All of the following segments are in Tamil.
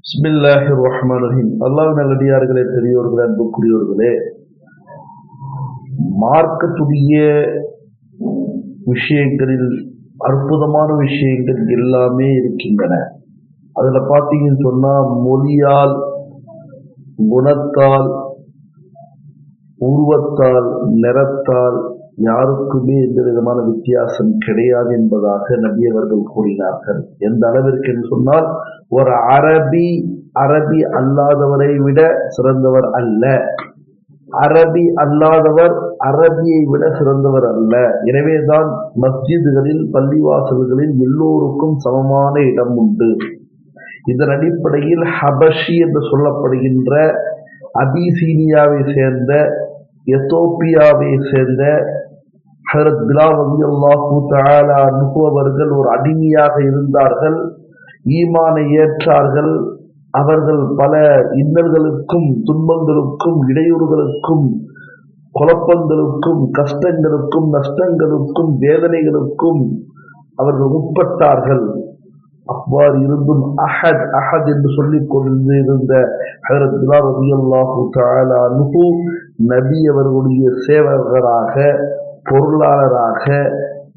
பிஸ்மில்லாஹிர் ரஹ்மான் ரஹீம் அல்லாஹ் நல்லடியார்களே பெரியோர்களே அன்புக்குரியவர்களே மார்க்கத்துடைய விஷயங்களில் அற்புதமான விஷயங்கள் எல்லாமே இருக்கின்றன. அதுல பார்த்தீங்கன்னு சொன்னா மொழியால் குணத்தால் உருவத்தால் நிறத்தால் யாருக்குமே எந்த விதமான வித்தியாசம் கிடையாது என்பதாக நபி அவர்கள் கூறினார்கள். எந்த அளவிற்கு என்று சொன்னால் ஒரு அரபி அரபி அல்லாதவரை விட சிறந்தவர் அல்ல. அரபி அல்லாதவர் அரபியை விட சிறந்தவர் அல்ல. எனவேதான் மஸ்ஜிதுகளில் பள்ளிவாசல்களில் எல்லோருக்கும் சமமான இடம் உண்டு. இதன் அடிப்படையில் ஹபஷி என்று சொல்லப்படுகின்ற அபிசீனியாவை சேர்ந்த எத்தோப்பியாவை சேர்ந்த ஹரத் பிலால் ரவி அல்லாஹூ தாலா அவர்கள் ஒரு அடிமையாக இருந்தார்கள் ஈமானை ஏற்றார்கள். அவர்கள் பல இன்னல்களுக்கும் துன்பங்களுக்கும் இடையூறுகளுக்கும் குழப்பங்களுக்கும் கஷ்டங்களுக்கும் நஷ்டங்களுக்கும் வேதனைகளுக்கும் அவர்கள் உட்பட்டார்கள். அவ்வாறு இருந்தும் அஹத் அஹத் என்று சொல்லிக் கொண்டிருந்த ஹரத் பிலால் ரவி அல்லாஹூ தஆலா நபி அவர்களுடைய சேவகராக பொருளாளராக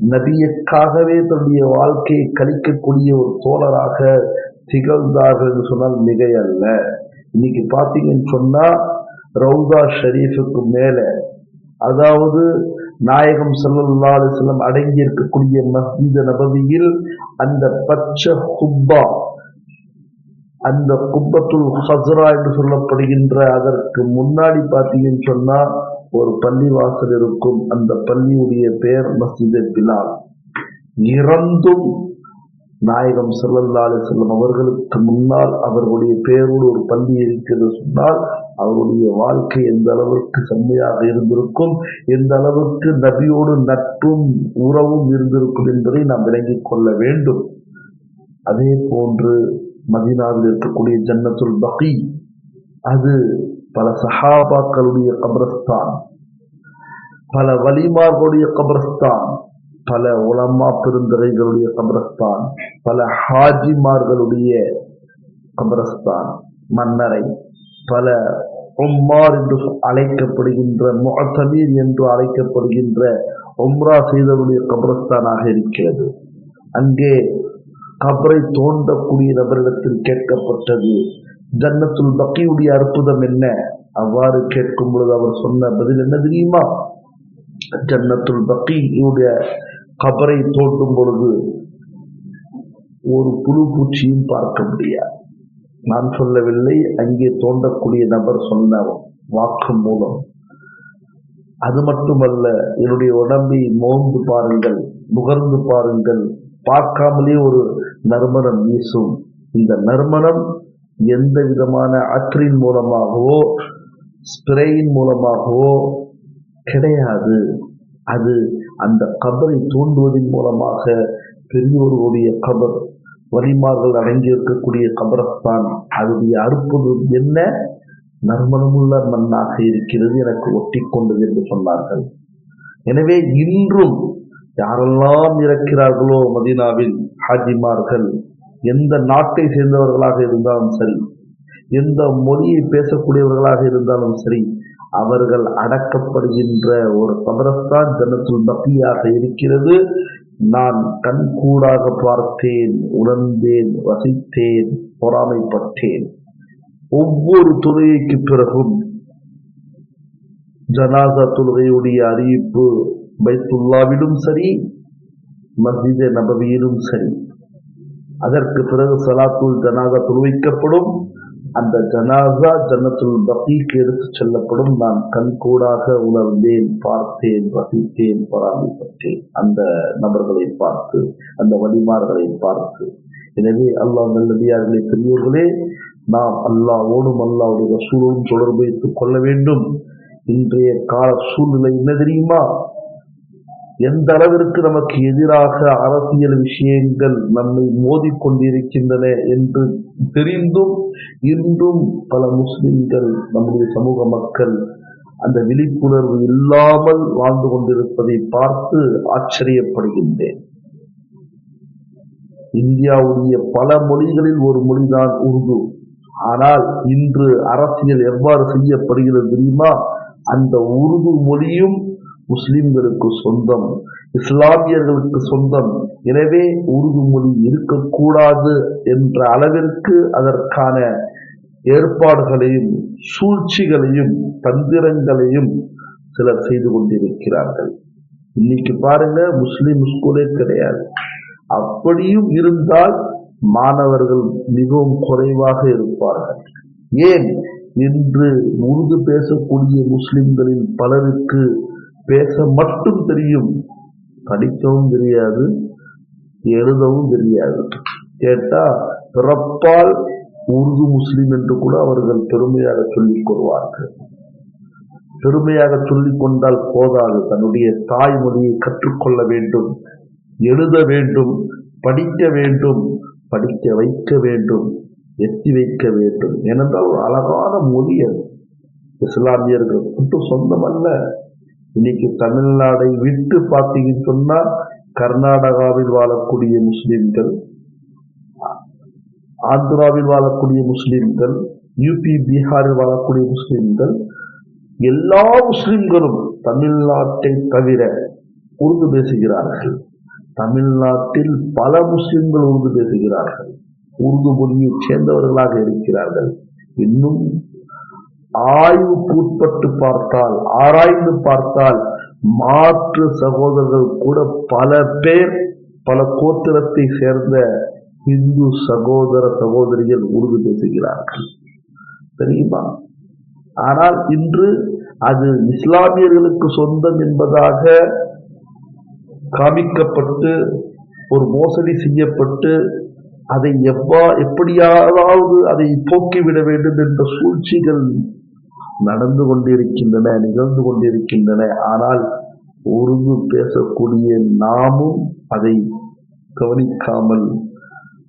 நபியக்காகவே தன்னுடைய வாழ்க்கையை கழிக்கக்கூடிய ஒரு தோழராக திகழ்ந்தார்கள் என்று சொன்னால் மிகை அல்ல இன்னைக்கு பார்த்தீங்கன்னு சொன்னா ரவுதா ஷரீஃபுக்கு மேல அதாவது நாயகம் செல்லல்லாது செல்லம் அடங்கி இருக்கக்கூடிய மஸ்ஜித நபதியில் அந்த பச்சை குப்பா அந்த குப்பத்துல் ஹஸ்ரா என்று சொல்லப்படுகின்ற அதற்கு முன்னாடி பார்த்தீங்கன்னு சொன்னா ஒரு பள்ளிவாசல் இருக்கும். அந்த பள்ளியுடைய பெயர் மஸ்ஜித் பிலால். இறந்தும் நாயகம் செல்லல்லாலே செல்லும் அவர்களுக்கு முன்னால் அவர்களுடைய பெயரோடு ஒரு பள்ளி இருக்கிறது சொன்னால் அவருடைய வாழ்க்கை எந்த அளவுக்கு செம்மையாக இருந்திருக்கும் எந்த அளவுக்கு நபியோடு நட்பும் உறவும் இருந்திருக்கும் என்பதை நாம் விளங்கிக் கொள்ள வேண்டும். அதே போன்று மதீனாவில் இருக்கக்கூடிய ஜன்னத்துல் பகி அது பல சஹாபாக்களுடைய கபரஸ்தான். பல வலிமார்களுடைய கபரஸ்தான் பல உலமா பெருந்தகைகளுடைய கபரஸ்தான் பல ஹாஜிமார்களுடைய கபரஸ்தான் மன்னரை பல உம்மார் என்று அழைக்கப்படுகின்ற முகத்தமீர் என்று அழைக்கப்படுகின்ற உம்ரா செய்தவருடைய கபரஸ்தானாக இருக்கிறது. அங்கே கபரை தோண்டக்கூடிய நபரிடத்தில் கேட்கப்பட்டது. ஜன்னத்துல் பக்கியுடைய அற்புதம் என்ன? அவ்வாறு கேட்கும் பொழுது அவர் சொன்ன பதில் என்ன தெரியுமா? ஜன்னத்துல் பக்கியுடைய கபரை தோட்டும் பொழுது ஒரு புழு பூச்சியும் பார்க்க முடியாது. நான் சொல்லவில்லை அங்கே தோண்டக்கூடிய நபர் சொன்ன வாக்கு மூலம். அது மட்டுமல்ல என்னுடைய உடம்பை மோந்து பாருங்கள் நுகர்ந்து பாருங்கள் பார்க்காமலே ஒரு நறுமணம் வீசும். இந்த நறுமணம் எந்த விதமான அற்றின் மூலமாகவோ ஸ்ப்ரேயின் மூலமாகவோ கிடையாது. அது அந்த கபரை தூண்டுவதன் மூலமாக பெரியோர்களுடைய கபர் வலிமார்கள் அடங்கியிருக்கக்கூடிய கபரத்தான். அதனுடைய அற்புதம் என்ன? நறுமணமுள்ள மண்ணாக இருக்கிறது எனக்கு ஒட்டி கொண்டது என்று சொன்னார்கள். எனவே இன்றும் யாரெல்லாம் இருக்கிறார்களோ மதீனாவில் ஹாஜிமார்கள் எந்த நாட்டை சேர்ந்தவர்களாக இருந்தாலும் சரி எந்த மொழியை பேசக்கூடியவர்களாக இருந்தாலும் சரி அவர்கள் அடக்கப்படுகின்ற ஒரு கபரஸ்தான் ஜனத்துல் பக்கியாக இருக்கிறது. நான் கண்கூடாக பார்த்தேன் உணர்ந்தேன் வசித்தேன் பொறாமைப்பட்டேன். ஒவ்வொரு தொழுகைக்கு பிறகும் ஜனாசா தொழுகையுடைய அறிவிப்பு பைத்துல்லாவிலும் சரி மஸ்ஜித நபவியிலும் சரி. அதற்கு பிறகு சலாத்துல் ஜனாதா தொழுவிக்கப்படும். அந்த ஜனாசா ஜன்னத்துல் பகீக்கு எடுத்து செல்லப்படும் நான் கண்கூடாக உணர்ந்தேன் பார்த்தேன் ரசித்தேன் பராமரிப்பட்டேன் அந்த நபர்களை பார்த்து அந்த வழிமார்களை பார்த்து. எனவே அல்லாஹ் நல்லடியார்களே பெரியோர்களே நாம் அல்லாவோடும் அல்லாவுடைய சூழலும் தொடர்பு வைத்துக் கொள்ள வேண்டும். இன்றைய கால சூழ்நிலை என்ன தெரியுமா? எந்த அளவிற்கு நமக்கு எதிராக அரசியல் விஷயங்கள் நம்மை மோதிக்கொண்டிருக்கின்றன என்று தெரிந்தும் இன்றும் பல முஸ்லிம்கள் நம்முடைய சமூக மக்கள் அந்த விழிப்புணர்வு இல்லாமல் வாழ்ந்து கொண்டிருப்பதை பார்த்து ஆச்சரியப்படுகின்றேன். இந்தியாவுடைய பல மொழிகளில் ஒரு மொழிதான் உருது. ஆனால் இன்று அரசியல் எவ்வாறு செய்யப்படுகிறது தெரியுமா? அந்த உருது மொழியும் முஸ்லிம்களுக்கு சொந்தம் இஸ்லாமியர்களுக்கு சொந்தம். எனவே உருது மொழி இருக்கக்கூடாது என்ற அளவிற்கு அதற்கான ஏற்பாடுகளையும் சூழ்ச்சிகளையும் தந்திரங்களையும் சிலர் செய்து கொண்டிருக்கிறார்கள். இன்னைக்கு பாருங்க முஸ்லிம் ஸ்கூலே கிடையாது. அப்படியும் இருந்தால் மாணவர்கள் மிகவும் குறைவாக இருப்பார்கள். ஏன்? இன்று உருது பேசக்கூடிய முஸ்லிம்களில் பலருக்கு பேச மட்டும் தெரியும். படிக்கவும் தெரியாது எழுதவும் தெரியாது. கேட்டா பிறப்பால் உருது முஸ்லிம் என்று கூட அவர்கள் பெருமையாக சொல்லிக் கொள்வார்கள். பெருமையாக சொல்லிக் கொண்டால் போதாது. தன்னுடைய தாய்மொழியை கற்றுக்கொள்ள வேண்டும் எழுத வேண்டும் படிக்க வேண்டும் படிக்க வைக்க வேண்டும் எத்தி வைக்க வேண்டும். ஏனென்றால் ஒரு அழகான மொழி அது. இஸ்லாமியர்கள் மட்டும் சொந்தம் அல்ல இன்னைக்கு தமிழ்நாடை விட்டு பார்த்தீங்கன்னு சொன்னால் கர்நாடகாவில் வாழக்கூடிய முஸ்லிம்கள் ஆந்திராவில் வாழக்கூடிய முஸ்லிம்கள் யூபி பீகாரில் வாழக்கூடிய முஸ்லிம்கள் எல்லா முஸ்லிம்களும் தமிழ்நாட்டை தவிர உருது பேசுகிறார்கள். தமிழ்நாட்டில் பல முஸ்லிம்கள் உருது பேசுகிறார்கள். உருது மொழியைச் சேர்ந்தவர்களாக இருக்கிறார்கள். இன்னும் ஆய்வுக்குட்பட்டு பார்த்தால் ஆராய்ந்து பார்த்தால் மாற்று சகோதரர்கள் கூட பல பேர் பல கோத்திரத்தை சேர்ந்த இந்து சகோதர சகோதரிகள் உறுதி பேசுகிறார்கள். தெரியுமா? ஆனால் இன்று அது இஸ்லாமியர்களுக்கு சொந்தம் என்பதாக காமிக்கப்பட்டு ஒரு மோசடி செய்யப்பட்டு அதை எவ்வா எப்படியாவது அதை போக்கிவிட வேண்டும் என்ற சூழ்ச்சிகள் நடந்து கொண்டிருக்கின்றன நிகழ்ந்து கொண்டிருக்கின்றன. ஆனால் உருது பேசக்கூடிய நாமும் அதை கவனிக்காமல்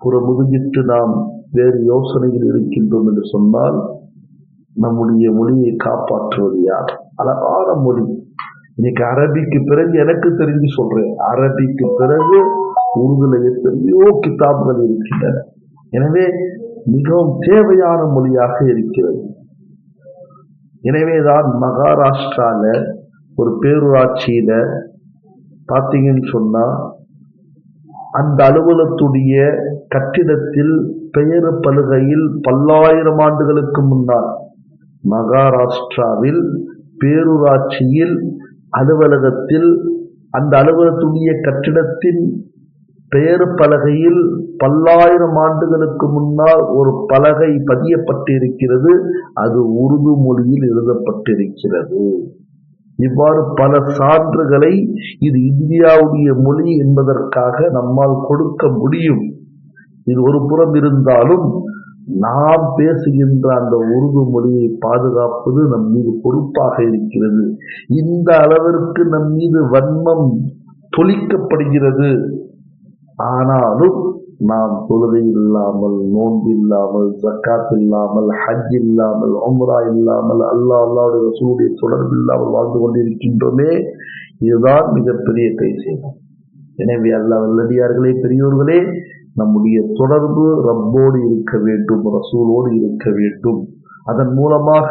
புறமுதுகிட்டு நாம் வேறு யோசனையில் இருக்கின்றோம் என்று சொன்னால் நம்முடைய மொழியை காப்பாற்றுவது யார்? அழகான மொழி. இன்னைக்கு அரபிக்கு பிறகு எனக்கு தெரிஞ்சு சொல்றேன். அரபிக்கு பிறகு உருதுல எத்தனையோ கிதாபுகள் இருக்கின்றன. எனவே மிகவும் தேவையான மொழியாக இருக்கிறது. எனவேதான் மகாராஷ்டிரால ஒரு பேரூராட்சியில பார்த்தீங்கன்னு சொன்னா அந்த அலுவலத்துடைய கட்டிடத்தில் பெயர் பலகையில் பல்லாயிரம் ஆண்டுகளுக்கு முன்னால் மகாராஷ்டிராவில் பேரூராட்சியில் அலுவலகத்தில் அந்த அலுவலத்துடைய கட்டிடத்தின் பெயர் பலகையில் பல்லாயிரம் ஆண்டுகளுக்கு முன்னால் ஒரு பலகை பதியப்பட்டிருக்கிறது. அது உருது மொழியில் எழுதப்பட்டிருக்கிறது. இவ்வாறு பல சான்றுகளை இது இந்தியாவுடைய மொழி என்பதற்காக நம்மால் கொடுக்க முடியும். இது ஒரு புறம் இருந்தாலும் நாம் பேசுகின்ற அந்த உருது மொழியை பாதுகாப்பது நம் மீது பொறுப்பாக இருக்கிறது. இந்த அளவிற்கு நம் மீது வன்மம் தொலிக்கப்படுகிறது ஆனாலும் நாம் தொழுகை இல்லாமல் நோன்பு இல்லாமல் ஜக்காத் இல்லாமல் ஹஜ் இல்லாமல் உம்ரா இல்லாமல் அல்லா அல்லாவுடைய ரசூலுடைய தொடர்பு இல்லாமல் வாழ்ந்து கொண்டிருக்கின்றோமே இதுதான் மிகப்பெரிய கை செய்வோம் எனவே அல்லா வல்லடியார்களே பெரியோர்களே நம்முடைய தொடர்பு ரப்போடு இருக்க வேண்டும் ரசூலோடு இருக்க வேண்டும். அதன் மூலமாக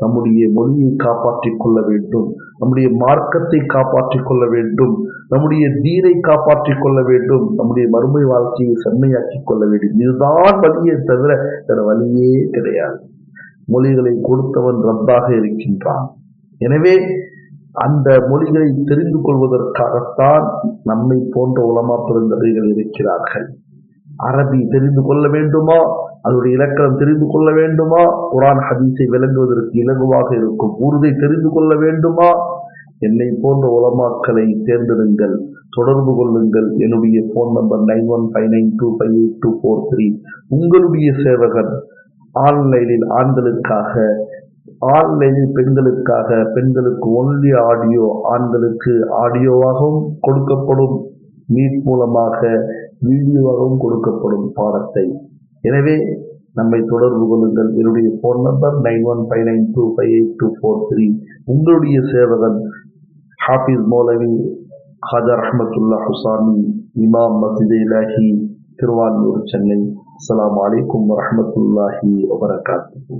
நம்முடைய மொழியை காப்பாற்றிக் கொள்ள வேண்டும். நம்முடைய மார்க்கத்தை காப்பாற்றிக் கொள்ள வேண்டும். நம்முடைய தீனை காப்பாற்றிக் கொள்ள வேண்டும். நம்முடைய மறுமை வாழ்க்கையை செம்மையாக்கிக் கொள்ள வேண்டும். இதுதான் வழியே தவிர வேற வழியே கிடையாது. மொழிகளை கொடுத்தவன் ரப்பாக இருக்கின்றான். எனவே அந்த மொழிகளை தெரிந்து கொள்வதற்காகத்தான் நம்மை போன்ற உலமா பெருந்தகைகள் இருக்கிறார்கள். அரபி தெரிந்து கொள்ள வேண்டுமா? அதனுடைய இலக்கணம் தெரிந்து கொள்ள வேண்டுமா? குரான் ஹதீஸை விளங்குவதற்கு இலகுவாக இருக்கும் உருதை தெரிந்து கொள்ள வேண்டுமா? என்னை போன்ற உலமாக்களை தேர்ந்தெடுங்கள் தொடர்பு கொள்ளுங்கள். என்னுடைய phone number nine one five nine two five eight two four three உங்களுடைய சேவகன் ஆன்லைனில் ஆண்களுக்காக ஆன்லைனில் பெண்களுக்காக பெண்களுக்கு ஒன்லி ஆடியோ ஆண்களுக்கு ஆடியோவாகவும் கொடுக்கப்படும். மீட் மூலமாக வீடியோவாகவும் கொடுக்கப்படும் பாடத்தை. எனவே நம்மை தொடர்பு கொள்ளுங்கள். என்னுடைய phone number nine one five nine two five eight two four three உங்களுடைய சேவகன் ஹாஃபிஸ் மௌலவி ஹாஜர் அஹமத்துல்லா ஹுசாமி இமாம் மசித் இலாஹி திருவான்மூர் சென்னை. அஸ்லாம் வலைக்கம் வரமத்துல்லாஹி வபரகாத்துஹு.